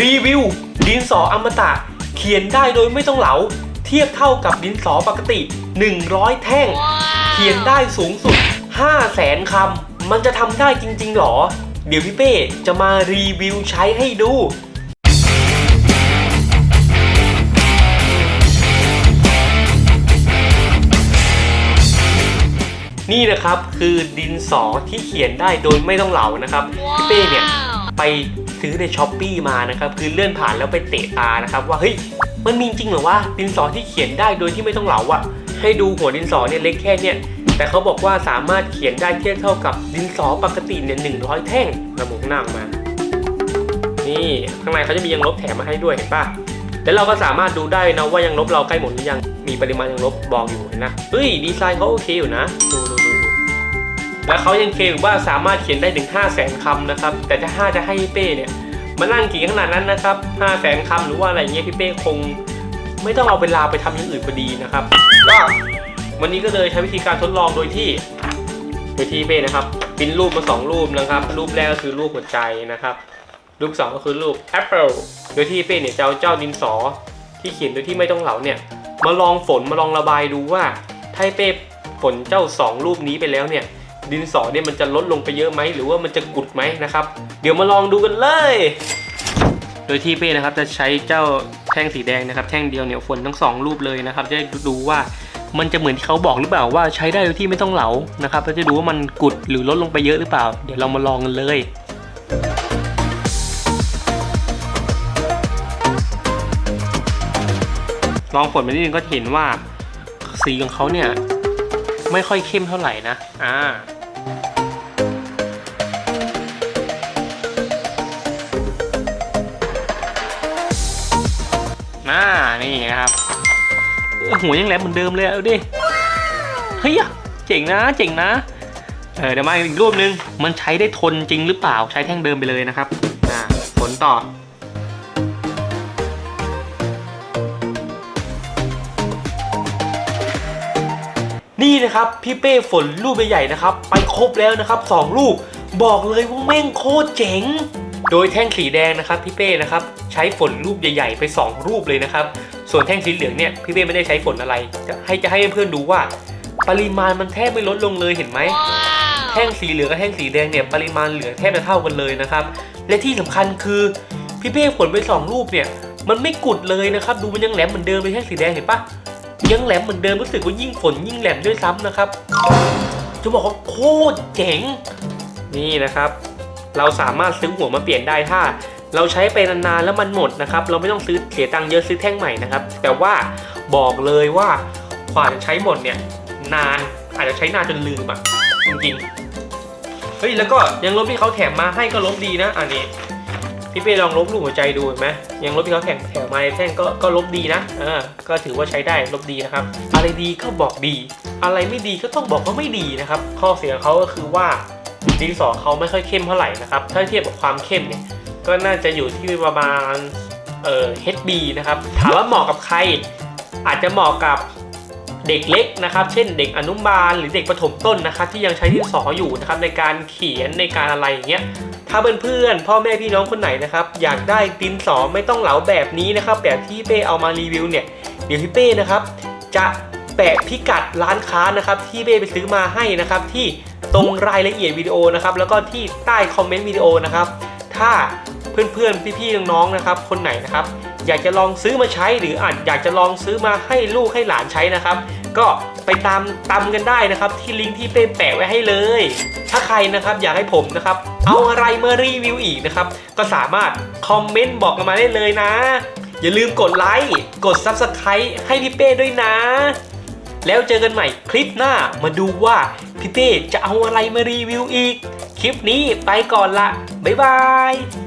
รีวิว ดินสออมตะ เขียนได้โดยไม่ต้องเหลา เทียบเท่ากับดินสอปกติ 100 แท่ง เขียนได้สูงสุด 5 0 0แสนคำ มันจะทำได้จริง ๆ หรอ เดี๋ยวพี่เป้จะมารีวิวใช้ให้ดูนี่นะครับคือดินสอที่เขียนได้โดยไม่ต้องเหลานะครับพี่เป้เนี่ยไป ซื้อในช้อปปีมานะครับคือเลื่อนผ่านแล้วไปเตะตานะครับว่าเฮ้ยมันมีจริงเหรอวะดินสอที่เขียนได้โดยที่ไม่ต้องเหลาอะให้ดูหัวดินสอเนี่ยเล็กแค่เนี่ยแต่เขาบอกว่าสามารถเขียนได้เทียบเท่ากับดินสอปกติเนี่ยหนึ่งร้อยแท่งระบบหน้าออกมา นี่ข้างในเขาจะมียังลบแถมมาให้ด้วยเห็นปะแล้วเราก็สามารถดูได้นะว่ายังลบเราใกล้หมดหรือยังมีปริมาณยังลบบอกอยู่เห็นนะเฮ้ยดีไซน์เขาโอเคอยู่นะดูดูดู แล้วเขายังเคลมว่าสามารถเขียนได้ถึง 5 0 0แสนคำนะครับ แต่ถ้าจะให้พี่เป้เนี่ยมานั่งเขียนขนาดนั้นนะครับ5 0 0แสนคำหรือว่าอะไรเงี้ยพี่เป้คง ไม่ต้องเอาเวลาไปทำอย่างอื่นพอดีนะครับก็วันนี้ก็เลยใช้วิธีการทดลองโดยที่โดยที่เป้นะครับปริ้นรูปมาสองรูปนะครับ รูปแรกก็คือรูปหัวใจนะครับ รูปสองก็คือรูป Apple โดยที่เป้เนี่ยจะเอาเจ้าดินสอที่เขียนโดยที่ไม่ต้องเหลาเนี่ยมาลองฝนมาลองระบายดูว่าถ้าเป้ฝนเจ้า 2 รูปนี้ไปแล้วเนี่ย ดินสอเนี่ยมันจะลดลงไปเยอะไหมหรือว่ามันจะกุดไหมนะครับ เดี๋ยวมาลองดูกันเลย โดยที่เป้นะครับจะใช้เจ้าแท่งสีแดงนะครับ แท่งเดียวเหนี่ยฝนทั้งสองรูปเลยนะครับ จะได้ดูว่ามันจะเหมือนที่เขาบอกหรือเปล่าว่าใช้ได้โดยที่ไม่ต้องเหลานะครับแล้วจะดูว่ามันกุดหรือลดลงไปเยอะหรือเปล่า เดี๋ยวเรามาลองกันเลยลองฝนไปนิดนึงก็เห็นว่าสีของเขาเนี่ยไม่ค่อยเข้มเท่าไหร่นะ อ่า น่านี่นะครับหัวยังแหลมเหมือนเดิมเลยเอาดิ เฮ้ยเจ๋งนะเจ๋งนะ เออเดี๋ยวมาอีกรูปนึง มันใช้ได้ทนจริงหรือเปล่าใช้แท่งเดิมไปเลยนะครับอ่าฝนต่อนี่นะครับพี่เป้ฝนรูปใหญ่ๆนะครับ ไปครบแล้วนะครับสองรูป บอกเลยว่าแม่งโคตรเจ๋ง โดยแท่งสีแดงนะครับพี่เป้นะครับใช้ฝนรูปใหญ่ๆ ไป 2 รูปเลยนะครับ ส่วนแท่งสีเหลืองเนี่ยพี่เป้ไม่ได้ใช้ฝนอะไร จะให้จะให้เพื่อนๆดูว่า ปริมาณมันแทบไม่ลดลงเลยเห็นไหมแท่งสีเหลืองกับแท่งสีแดงเนี่ยปริมาณเหลือแทบจะเท่ากันเลยนะครับ และที่สำคัญคือพี่เป้ฝนไปสองรูปเนี่ยมันไม่กุดเลยนะครับดูมันยังแหลมเหมือนเดิมเลยแท่งสีแดงเห็นปะยังแหลมเหมือนเดิมรู้สึกว่ายิ่งฝนยิ่งแหลมด้วยซ้ำนะครับจะบอกว่าโคตรเจ๋งนี่นะครับ เราสามารถซื้อหัวมาเปลี่ยนได้ถ้า เราใช้ไปนานๆแล้วมันหมดนะครับ เราไม่ต้องซื้อเสียตังค์เยอะซื้อแท่งใหม่นะครับ แต่ว่าบอกเลยว่ากว่าจะใช้หมดเนี่ยนานอาจจะใช้นานจนลืมอะจริงๆเฮ้ยแล้วก็ยังลบที่เขาแถมมาให้ก็ลบดีนะอันนี้พี่เป้ลองลบรูปหัวใจดูเห็นไหมยังลบที่เขาแถมแถมมาในแท่งก็ก็ลบดีนะเออก็ถือว่าใช้ได้ลบดีนะครับ อะไรดีก็บอกดี อะไรไม่ดีก็ต้องบอกว่าไม่ดีนะครับ ข้อเสียของเขาก็คือว่า ดินสอเขาไม่ค่อยเข้มเท่าไหร่นะครับ ถ้าเทียบกับความเข้มเนี่ยก็น่าจะอยู่ที่ประมาณเอ่อ HB นะครับถามว่าเหมาะกับใคร อาจจะเหมาะกับเด็กเล็กนะครับ เช่นเด็กอนุบาลหรือเด็กประถมต้นนะครับที่ยังใช้ดินสออยู่นะครับในการเขียนในการอะไรอย่างเงี้ยถ้าเพื่อนๆพ่อแม่พี่น้องคนไหนนะครับอยากได้ดินสอไม่ต้องเหลาแบบนี้นะครับแบบที่เป้เอามารีวิวเนี่ยเดี๋ยวพี่เป้นะครับจะแปะพิกัดร้านค้านะครับที่เป้ไปซื้อมาให้นะครับที่ ตรงรายละเอียดวิดีโอนะครับแล้วก็ที่ใต้คอมเมนต์วิดีโอนะครับถ้าเพื่อนๆพี่ๆน้องๆนะครับ คนไหนนะครับ อยากจะลองซื้อมาใช้หรืออาจอยากจะลองซื้อมาให้ลูกให้หลานใช้นะครับ ก็ไปตามตามกันได้นะครับ ที่ลิงก์ที่เป้แปะไว้ให้เลย ถ้าใครนะครับอยากให้ผมนะครับ เอาอะไรมารีวิวอีกนะครับ ก็สามารถคอมเมนต์บอกกันมาได้เลยนะ อย่าลืมกดไลค์กด Subscribe ให้พี่เป้ด้วยนะ แล้วเจอกันใหม่คลิปหน้ามาดูว่า พี่เป้จะเอาอะไรมารีวิวอีก คลิปนี้ไปก่อนละ บ๊ายบาย